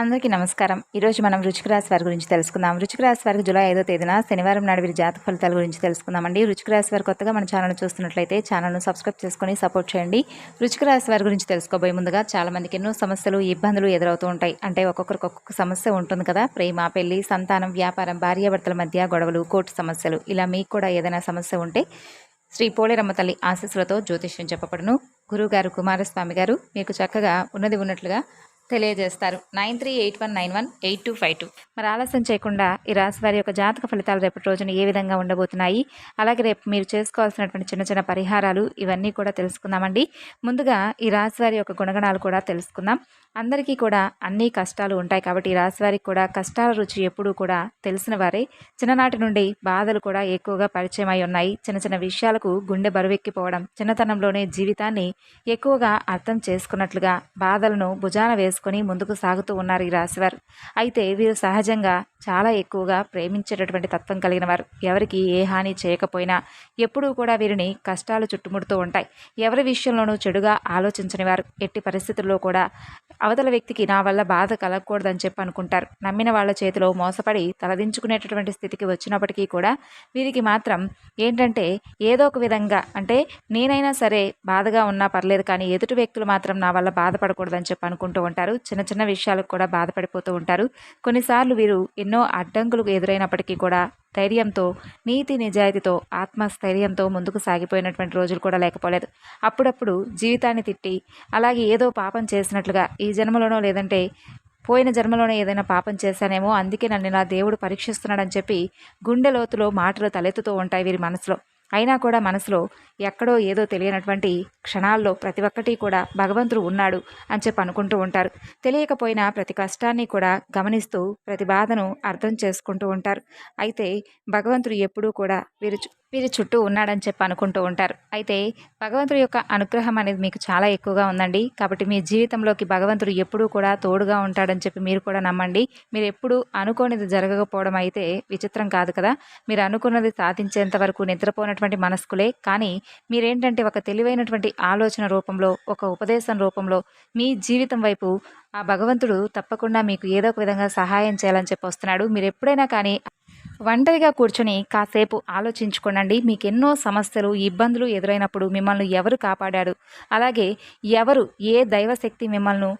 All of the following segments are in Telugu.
అందరికీ నమస్కారం. ఈరోజు మనం వృచ్చిక రాశి వారి గురించి తెలుసుకుందాం. వృచ్చిక రాశి వారికి జూలై ఐదో తేదీన శనివారం నాడు వీరి జాతక ఫలితాల గురించి తెలుసుకుందామండి. వృచ్చిక రాశి వారు కొత్తగా మన ఛానల్ చూస్తున్నట్లయితే ఛానల్ను సబ్స్క్రైబ్ చేసుకొని సపోర్ట్ చేయండి. వృచ్చిక రాశి వారి గురించి తెలుసుకోబోయే ముందుగా చాలామందికి ఎన్నో సమస్యలు ఇబ్బందులు ఎదురవుతూ ఉంటాయి. అంటే ఒక్కొక్కరికి ఒక్కొక్క సమస్య ఉంటుంది కదా. ప్రేమ పెళ్ళి సంతానం వ్యాపారం భార్యాభర్తల మధ్య గొడవలు కోర్టు సమస్యలు. ఇలా మీకు కూడా ఏదైనా సమస్య ఉంటే శ్రీ పోలేరమ్మ తల్లి ఆశీస్సులతో జ్యోతిష్యం చెప్పబడును. గురువుగారు కుమారస్వామి గారు మీకు చక్కగా ఉన్నది ఉన్నట్లుగా తెలియజేస్తారు. Nine three eight one nine one eight two five two. మరి ఆలస్యం చేయకుండా ఈ రాశి వారి యొక్క జాతక ఫలితాలు రేపటి రోజున ఏ విధంగా ఉండబోతున్నాయి? అలాగే రేపు మీరు చేసుకోవాల్సినటువంటి చిన్న చిన్న పరిహారాలు ఇవన్నీ కూడా తెలుసుకుందామండి. ముందుగా ఈ రాశి వారి యొక్క గుణగణాలు కూడా తెలుసుకుందాం. అందరికీ కూడా అన్ని కష్టాలు ఉంటాయి కాబట్టి ఈ రాశి వారికి కూడా కష్టాల రుచి ఎప్పుడూ కూడా తెలిసిన వారే. చిన్ననాటి నుండి బాధలు కూడా ఎక్కువగా పరిచయం అయి ఉన్నాయి. చిన్న చిన్న విషయాలకు గుండె బరువెక్కిపోవడం చిన్నతనంలోనే జీవితాన్ని ఎక్కువగా అర్థం చేసుకున్నట్లుగా బాధలను భుజాన చేసుకుని ముందుకు సాగుతూ ఉన్నారు ఈ రాశివారు. అయితే వీరు సహజంగా చాలా ఎక్కువగా ప్రేమించేటటువంటి తత్వం కలిగిన వారు. ఎవరికి ఏ హాని చేయకపోయినా ఎప్పుడూ కూడా వీరిని కష్టాలు చుట్టుముడుతూ ఉంటాయి. ఎవరి విషయంలోనూ చెడుగా ఆలోచించని వారు. ఎట్టి పరిస్థితుల్లో కూడా అవతల వ్యక్తికి నా వల్ల బాధ కలగకూడదని చెప్పి అనుకుంటారు. నమ్మిన వాళ్ళ చేతిలో మోసపడి తలదించుకునేటటువంటి స్థితికి వచ్చినప్పటికీ కూడా వీరికి మాత్రం ఏంటంటే ఏదో ఒక విధంగా అంటే నేనైనా సరే బాధగా ఉన్నా పర్లేదు కానీ ఎదుటి వ్యక్తులు మాత్రం నా వల్ల బాధపడకూడదని చెప్పి అనుకుంటూ ఉంటారు. చిన్న చిన్న విషయాలకు కూడా బాధపడిపోతూ ఉంటారు. కొన్నిసార్లు వీరు ఎన్నో అడ్డంకులు ఎదురైనప్పటికీ కూడా ధైర్యంతో నీతి నిజాయితీతో ఆత్మస్థైర్యంతో ముందుకు సాగిపోయినటువంటి రోజులు కూడా లేకపోలేదు. అప్పుడప్పుడు జీవితాన్ని తిట్టి అలాగే ఏదో పాపం చేసినట్లుగా ఈ జన్మలోనో లేదంటే పోయిన జన్మలోనే ఏదైనా పాపం చేశానేమో అందుకే నన్ను ఇలా దేవుడు పరీక్షిస్తున్నాడని చెప్పి గుండె లోతులో మాటలు తలెత్తుతూ ఉంటాయి వీరి మనసులో. అయినా కూడా మనసులో ఎక్కడో ఏదో తెలియనటువంటి క్షణాల్లో ప్రతి ఒక్కటి కూడా భగవంతుడు ఉన్నాడు అని చెప్పి అనుకుంటూ ఉంటారు. తెలియకపోయినా ప్రతి కష్టాన్ని కూడా గమనిస్తూ ప్రతి బాధను అర్థం చేసుకుంటూ ఉంటారు. అయితే భగవంతుడు ఎప్పుడూ కూడా వీరు వీరి చుట్టూ ఉన్నాడని చెప్పి అనుకుంటూ ఉంటారు. అయితే భగవంతుడి యొక్క అనుగ్రహం అనేది మీకు చాలా ఎక్కువగా ఉందండి. కాబట్టి మీ జీవితంలోకి భగవంతుడు ఎప్పుడూ కూడా తోడుగా ఉంటాడని చెప్పి మీరు కూడా నమ్మండి. మీరు ఎప్పుడు అనుకోనిది జరగకపోవడం అయితే విచిత్రం కాదు కదా. మీరు అనుకున్నది సాధించేంత వరకు నిద్రపోయినటువంటి మనస్కులే. కానీ మీరేంటంటే ఒక తెలివైనటువంటి ఆలోచన రూపంలో ఒక ఉపదేశం రూపంలో మీ జీవితం వైపు ఆ భగవంతుడు తప్పకుండా మీకు ఏదో ఒక విధంగా సహాయం చేయాలని చెప్పి వస్తున్నాడు. మీరు ఎప్పుడైనా కానీ ఒంటరిగా కూర్చొని కాసేపు ఆలోచించుకోనండి. మీకు ఎన్నో సమస్యలు ఇబ్బందులు ఎదురైనప్పుడు మిమ్మల్ని ఎవరు కాపాడాడు అలాగే ఎవరు ఏ దైవశక్తి మిమ్మల్ని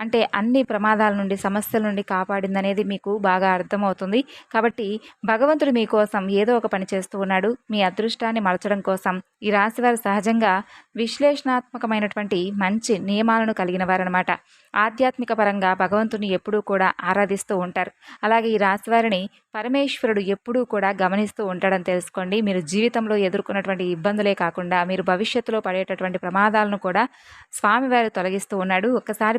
అంటే అన్ని ప్రమాదాల నుండి సమస్యల నుండి కాపాడిందనేది మీకు బాగా అర్థమవుతుంది. కాబట్టి భగవంతుడు మీకోసం ఏదో ఒక పని చేస్తూ ఉన్నాడు. మీ అదృష్టాన్ని మలచడం కోసం ఈ రాశివారు సహజంగా విశ్లేషణాత్మకమైనటువంటి మంచి నియమాలను కలిగిన వారనమాట ఆధ్యాత్మిక పరంగా భగవంతుని ఎప్పుడూ కూడా ఆరాధిస్తూ ఉంటారు. అలాగే ఈ రాశివారిని పరమేశ్వరుడు ఎప్పుడూ కూడా గమనిస్తూ ఉంటాడని తెలుసుకోండి. మీరు జీవితంలో ఎదుర్కొన్నటువంటి ఇబ్బందులే కాకుండా మీరు భవిష్యత్తులో పడేటటువంటి ప్రమాదాలను కూడా స్వామివారు తొలగిస్తూ ఉన్నాడు. ఒక్కసారి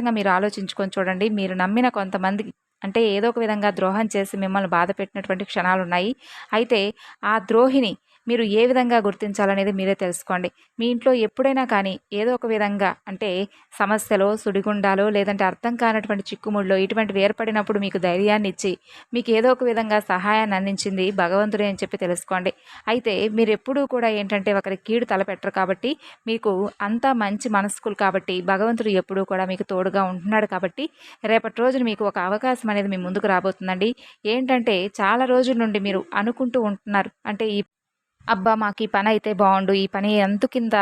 ఖచ్చితంగా మీరు ఆలోచించుకొని చూడండి. మీరు నమ్మిన కొంతమంది అంటే ఏదో ఒక విధంగా ద్రోహం చేసి మిమ్మల్ని బాధ పెట్టినటువంటి క్షణాలు ఉన్నాయి అయితే ఆ ద్రోహిని మీరు ఏ విధంగా గుర్తించాలనేది మీరే తెలుసుకోండి. మీ ఇంట్లో ఎప్పుడైనా కానీ ఏదో ఒక విధంగా అంటే సమస్యలో సుడిగుండాలో లేదంటే అర్థం కానటువంటి చిక్కుముళ్ళు ఇటువంటివి ఏర్పడినప్పుడు మీకు ధైర్యాన్ని ఇచ్చి మీకు ఏదో ఒక విధంగా సహాయాన్ని అందించింది భగవంతుడే అని చెప్పి తెలుసుకోండి. అయితే మీరు ఎప్పుడూ కూడా ఏంటంటే ఒకరి కీడు తలపెట్టరు కాబట్టి మీకు అంతా మంచి మనస్కులు కాబట్టి భగవంతుడు ఎప్పుడూ కూడా మీకు తోడుగా ఉంటున్నాడు కాబట్టి రేపటి రోజున మీకు ఒక అవకాశం అనేది మీ ముందుకు రాబోతుందండి. ఏంటంటే చాలా రోజుల నుండి మీరు అనుకుంటూ ఉంటున్నారు. అంటే ఈ అబ్బా మాకు ఈ పని అయితే బాగుండు ఈ పని ఎంత కింద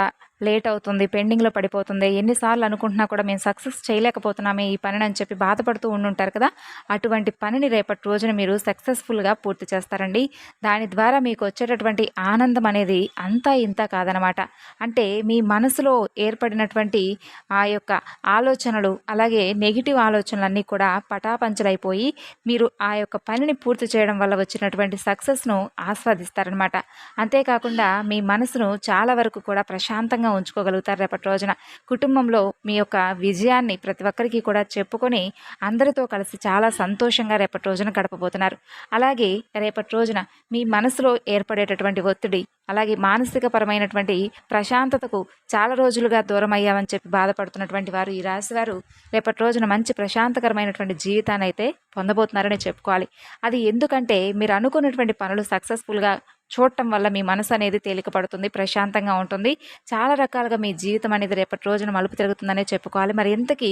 లేట్ అవుతుంది పెండింగ్లో పడిపోతుంది. ఎన్నిసార్లు అనుకుంటున్నా కూడా మేము సక్సెస్ చేయలేకపోతున్నామే ఈ పనిని అని చెప్పి బాధపడుతూ ఉండుంటారు కదా. అటువంటి పనిని రేపటి రోజున మీరు సక్సెస్ఫుల్గా పూర్తి చేస్తారండి. దాని ద్వారా మీకు వచ్చేటటువంటి ఆనందం అనేది అంతా ఇంత కాదనమాట. అంటే మీ మనసులో ఏర్పడినటువంటి ఆ యొక్క ఆలోచనలు అలాగే నెగిటివ్ ఆలోచనలన్నీ కూడా పటాపంచలైపోయి మీరు ఆ యొక్క పనిని పూర్తి చేయడం వల్ల వచ్చినటువంటి సక్సెస్ను ఆస్వాదిస్తారనమాట. అంతేకాకుండా మీ మనసును చాలా వరకు కూడా ప్రశాంతంగా ఆనందంగా ఉంచుకోగలుగుతారు రేపటి రోజున. కుటుంబంలో మీ యొక్క విజయాన్ని ప్రతి ఒక్కరికి కూడా చెప్పుకొని అందరితో కలిసి చాలా సంతోషంగా రేపటి రోజున గడపబోతున్నారు. అలాగే రేపటి రోజున మీ మనసులో ఏర్పడేటటువంటి ఒత్తిడి అలాగే మానసిక పరమైనటువంటి ప్రశాంతతకు చాలా రోజులుగా దూరం అయ్యామని చెప్పి బాధపడుతున్నటువంటి వారు ఈ రాశి వారు రేపటి రోజున మంచి ప్రశాంతకరమైనటువంటి జీవితాన్ని అయితే పొందబోతున్నారని చెప్పుకోవాలి. అది ఎందుకంటే మీరు అనుకున్నటువంటి పనులు సక్సెస్ఫుల్గా చూడటం వల్ల మీ మనసు అనేది తేలిక పడుతుంది ప్రశాంతంగా ఉంటుంది. చాలా రకాలుగా మీ జీవితం అనేది రేపటి రోజున మలుపు తిరుగుతుందనే చెప్పుకోవాలి. మరి ఇంతకీ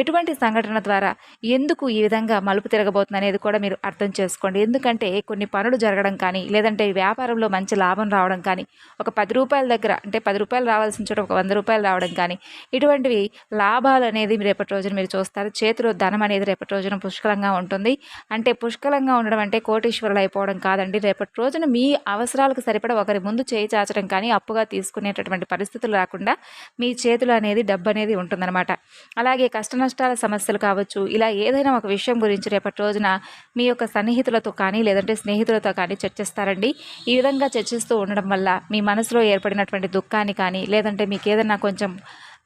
ఎటువంటి సంఘటన ద్వారా ఎందుకు ఈ విధంగా మలుపు తిరగబోతుంది అనేది కూడా మీరు అర్థం చేసుకోండి. ఎందుకంటే కొన్ని పనులు జరగడం కానీ లేదంటే వ్యాపారంలో మంచి లాభం రావడం కానీ ఒక పది రూపాయల దగ్గర అంటే పది రూపాయలు రావాల్సిన చోట ఒక వంద రూపాయలు రావడం కానీ ఇటువంటివి లాభాలు అనేది రేపటి రోజున మీరు చూస్తారు. చేతిలో ధనం అనేది రేపటి రోజున పుష్కలంగా ఉంటుంది. అంటే పుష్కలంగా ఉండడం అంటే కోటీశ్వరులు అయిపోవడం కాదండి. రేపటి రోజున మీ అవసరాలకు సరిపడ ఒకరి ముందు చేయి చాచడం కానీ అప్పుగా తీసుకునేటటువంటి పరిస్థితులు రాకుండా మీ చేతులు అనేది డబ్బు అనేది ఉంటుందన్నమాట. అలాగే కష్ట నష్టాల సమస్యలు కావచ్చు ఇలా ఏదైనా ఒక విషయం గురించి రేపటి రోజున మీ యొక్క సన్నిహితులతో కానీ లేదంటే స్నేహితులతో కానీ చర్చిస్తారండి. ఈ విధంగా చర్చిస్తూ ఉండడం వల్ల మీ మనసులో ఏర్పడినటువంటి దుఃఖాన్ని కానీ లేదంటే మీకు ఏదైనా కొంచెం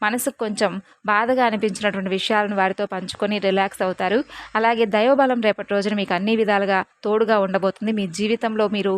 మనసుకు కొంచెం బాధగా అనిపించినటువంటి విషయాలను వారితో పంచుకొని రిలాక్స్ అవుతారు. అలాగే దైవబలం రేపటి రోజున మీకు అన్ని విధాలుగా తోడుగా ఉండబోతుంది. మీ జీవితంలో మీరు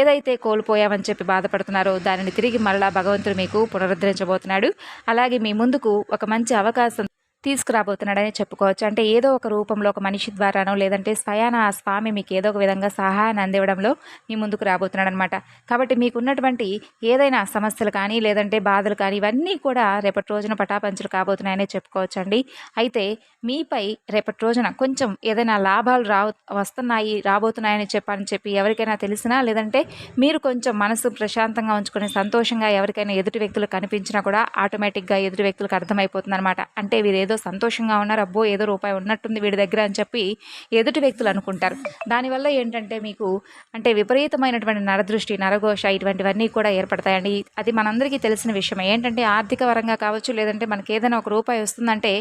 ఏదైతే కోల్పోయామని చెప్పి బాధపడుతున్నారో దానిని తిరిగి మరలా భగవంతుడు మీకు పునరుద్ధరించబోతున్నాడు. అలాగే మీ ముందుకు ఒక మంచి అవకాశం తీసుకురాబోతున్నాడని చెప్పుకోవచ్చు. అంటే ఏదో ఒక రూపంలో ఒక మనిషి ద్వారానో లేదంటే స్వయాన ఆ స్వామి మీకు ఏదో ఒక విధంగా సహాయాన్ని అందివ్వడంలో మీ ముందుకు రాబోతున్నాడు అనమాట కాబట్టి మీకున్నటువంటి ఏదైనా సమస్యలు కానీ లేదంటే బాధలు కానీ ఇవన్నీ కూడా రేపటి రోజున పటాపంచులు కాబోతున్నాయనే చెప్పుకోవచ్చు అండి అయితే మీపై రేపటి రోజున కొంచెం ఏదైనా లాభాలు రా వస్తున్నాయి రాబోతున్నాయని చెప్పని చెప్పి ఎవరికైనా తెలిసినా లేదంటే మీరు కొంచెం మనసు ప్రశాంతంగా ఉంచుకొని సంతోషంగా ఎవరికైనా ఎదుటి వ్యక్తులు కనిపించినా కూడా ఆటోమేటిక్గా ఎదుటి వ్యక్తులకు అర్థమైపోతుంది అనమాట అంటే వీరేదో ఏదో సంతోషంగా ఉన్నారు అబ్బో ఏదో రూపాయి ఉన్నట్టుంది వీడి దగ్గర అని చెప్పి ఎదుటి వ్యక్తులు అనుకుంటారు. దానివల్ల ఏంటంటే మీకు అంటే విపరీతమైనటువంటి నరదృష్టి నరఘోష ఇటువంటివన్నీ కూడా ఏర్పడతాయండి. అది మనందరికీ తెలిసిన విషయం ఏంటంటే ఆర్థిక పరంగా కావచ్చు లేదంటే మనకి ఏదైనా ఒక రూపాయి వస్తుందంటే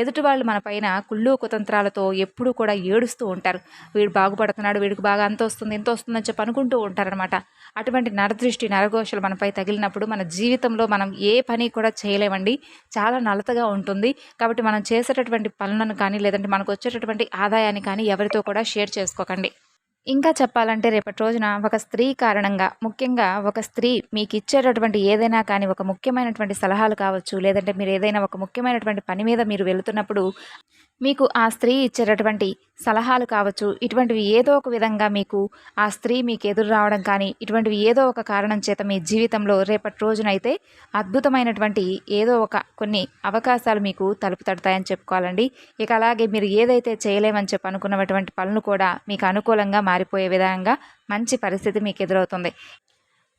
ఎదుటి వాళ్ళు మన పైన కుళ్ళు కుతంత్రాలతో ఎప్పుడూ కూడా ఏడుస్తూ ఉంటారు. వీడు బాగుపడుతున్నాడు వీడికి బాగా అంత వస్తుంది ఎంత వస్తుందని చెప్పి అనుకుంటూ ఉంటారనమాట అటువంటి నరదృష్టి నరఘోషలు మనపై తగిలినప్పుడు మన జీవితంలో మనం ఏ పని కూడా చేయలేమండి. చాలా నలతగా ఉంటుంది. కాబట్టి మనం చేసేటటువంటి పనులను కానీ లేదంటే మనకు వచ్చేటటువంటి ఆదాయాన్ని కానీ ఎవరితో కూడా షేర్ చేసుకోకండి. ఇంకా చెప్పాలంటే రేపటి రోజున ఒక స్త్రీ కారణంగా ముఖ్యంగా ఒక స్త్రీ మీకు ఇచ్చేటటువంటి ఏదైనా కానీ ఒక ముఖ్యమైనటువంటి సలహాలు కావచ్చు లేదంటే మీరు ఏదైనా ఒక ముఖ్యమైనటువంటి పని మీద మీరు వెళుతున్నప్పుడు మీకు ఆ స్త్రీ ఇచ్చేటటువంటి సలహాలు కావచ్చు ఇటువంటివి ఏదో ఒక విధంగా మీకు ఆ స్త్రీ మీకు ఎదురు రావడం కానీ ఇటువంటివి ఏదో ఒక కారణం చేత మీ జీవితంలో రేపటి రోజునైతే అద్భుతమైనటువంటి ఏదో ఒక కొన్ని అవకాశాలు మీకు తలుపు తడతాయని చెప్పుకోవాలండి. ఇక అలాగే మీరు ఏదైతే చేయలేమని చెప్పి అనుకున్నటువంటి పనులు కూడా మీకు అనుకూలంగా మారిపోయే విధంగా మంచి పరిస్థితి మీకు ఎదురవుతుంది.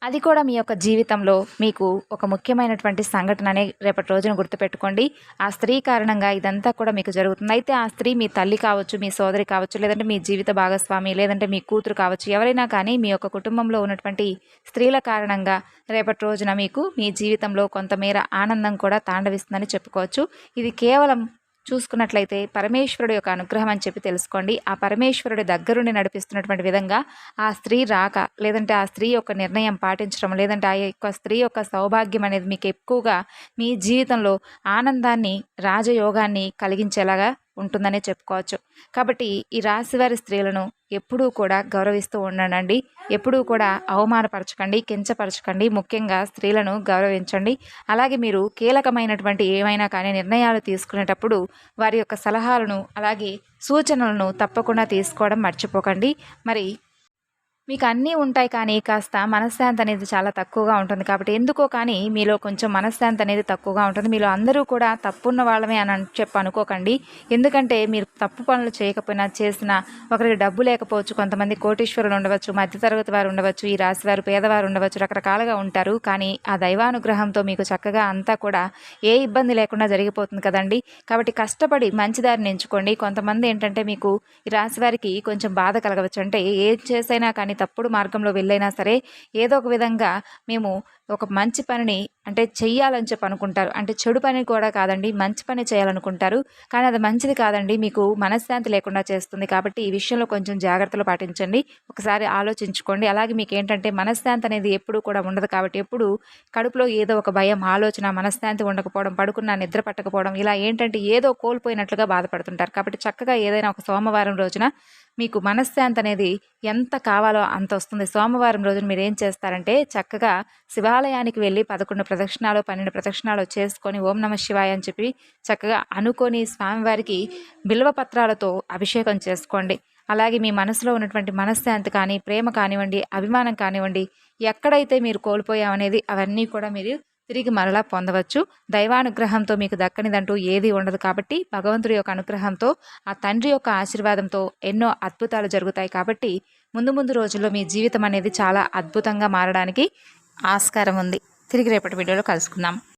అది కూడా మీ యొక్క జీవితంలో మీకు ఒక ముఖ్యమైనటువంటి సంఘటననే రేపటి రోజున గుర్తుపెట్టుకోండి. ఆ స్త్రీ కారణంగా ఇదంతా కూడా మీకు జరుగుతుంది. అయితే ఆ స్త్రీ మీ తల్లి కావచ్చు మీ సోదరి కావచ్చు లేదంటే మీ జీవిత భాగస్వామి లేదంటే మీ కూతురు కావచ్చు ఎవరైనా కానీ మీ యొక్క కుటుంబంలో ఉన్నటువంటి స్త్రీల కారణంగా రేపటి రోజున మీకు మీ జీవితంలో కొంతమేర ఆనందం కూడా తాండవిస్తుందని చెప్పుకోవచ్చు. ఇది కేవలం చూసుకున్నట్లయితే పరమేశ్వరుడు యొక్క అనుగ్రహం అని చెప్పి తెలుసుకోండి. ఆ పరమేశ్వరుడి దగ్గరుండి నడిపిస్తున్నటువంటి విధంగా ఆ స్త్రీ రాక లేదంటే ఆ స్త్రీ యొక్క నిర్ణయం పాటించడం లేదంటే ఆ యొక్క స్త్రీ యొక్క సౌభాగ్యం అనేది మీకు ఎక్కువగా మీ జీవితంలో ఆనందాన్ని రాజయోగాన్ని కలిగించేలాగా ఉంటుందనే చెప్పుకోవచ్చు. కాబట్టి ఈ రాశివారి స్త్రీలను ఎప్పుడూ కూడా గౌరవిస్తూ ఉండండి. ఎప్పుడూ కూడా అవమానపరచకండి కించపరచకండి. ముఖ్యంగా స్త్రీలను గౌరవించండి. అలాగే మీరు కీలకమైనటువంటి ఏమైనా కానీ నిర్ణయాలు తీసుకునేటప్పుడు వారి యొక్క సలహాలను అలాగే సూచనలను తప్పకుండా తీసుకోవడం మర్చిపోకండి. మరి మీకు అన్నీ ఉంటాయి కానీ కాస్త మనశ్శాంతి అనేది చాలా తక్కువగా ఉంటుంది కాబట్టి ఎందుకో కానీ మీలో కొంచెం మనశ్శాంతి అనేది తక్కువగా ఉంటుంది. మీలో అందరూ కూడా తప్పున్న వాళ్ళమే అని చెప్పి అనుకోకండి. ఎందుకంటే మీరు తప్పు పనులు చేయకపోయినా చేసినా ఒకరికి డబ్బు లేకపోవచ్చు కొంతమంది కోటీశ్వరులు ఉండవచ్చు మధ్యతరగతి వారు ఉండవచ్చు ఈ రాశి వారు పేదవారు ఉండవచ్చు రకరకాలుగా ఉంటారు. కానీ ఆ దైవానుగ్రహంతో మీకు చక్కగా అంతా కూడా ఏ ఇబ్బంది లేకుండా జరిగిపోతుంది కదండి. కాబట్టి కష్టపడి మంచిదారిని ఎంచుకోండి. కొంతమంది ఏంటంటే మీకు ఈ రాశి వారికి కొంచెం బాధ కలగవచ్చు. అంటే ఏం చేసైనా కానీ తప్పుడు మార్గంలో వెళ్ళైనా సరే ఏదో ఒక విధంగా మేము ఒక మంచి పనిని అంటే చెయ్యాలని చెప్పి అనుకుంటారు. అంటే చెడు పని కూడా కాదండి మంచి పని చేయాలనుకుంటారు. కానీ అది మంచిది కాదండి మీకు మనశ్శాంతి లేకుండా చేస్తుంది. కాబట్టి ఈ విషయంలో కొంచెం జాగ్రత్తలు పాటించండి. ఒకసారి ఆలోచించుకోండి. అలాగే మీకు ఏంటంటే మనశ్శాంతి అనేది ఎప్పుడూ కూడా ఉండదు కాబట్టి ఎప్పుడు కడుపులో ఏదో ఒక భయం ఆలోచన మనశ్శాంతి ఉండకపోవడం పడుకున్న నిద్ర పట్టకపోవడం ఇలా ఏంటంటే ఏదో కోల్పోయినట్లుగా బాధపడుతుంటారు. కాబట్టి చక్కగా ఏదైనా ఒక సోమవారం రోజున మీకు మనశ్శాంతి అనేది ఎంత కావాలో అంత వస్తుంది. సోమవారం రోజున మీరు ఏం చేస్తారంటే చక్కగా శివ శివాలయానికి వెళ్ళి పదకొండు ప్రదక్షిణాలు పన్నెండు ప్రదక్షిణాలు చేసుకొని ఓం నమ శివాయ అని చెప్పి చక్కగా అనుకొని స్వామివారికి బిల్వ పత్రాలతో అభిషేకం చేసుకోండి. అలాగే మీ మనసులో ఉన్నటువంటి మనశ్శాంతి కానీ ప్రేమ కానివ్వండి అభిమానం కానివ్వండి ఎక్కడైతే మీరు కోల్పోయామనేది అవన్నీ కూడా మీరు తిరిగి మరలా పొందవచ్చు. దైవానుగ్రహంతో మీకు దక్కనిదంటూ ఏది ఉండదు కాబట్టి భగవంతుడి యొక్క అనుగ్రహంతో ఆ తండ్రి యొక్క ఆశీర్వాదంతో ఎన్నో అద్భుతాలు జరుగుతాయి కాబట్టి ముందు ముందు రోజుల్లో మీ జీవితం అనేది చాలా అద్భుతంగా మారడానికి ఆస్కారం ఉంది. తిరిగి రేపటి వీడియోలో కలుసుకుందాం.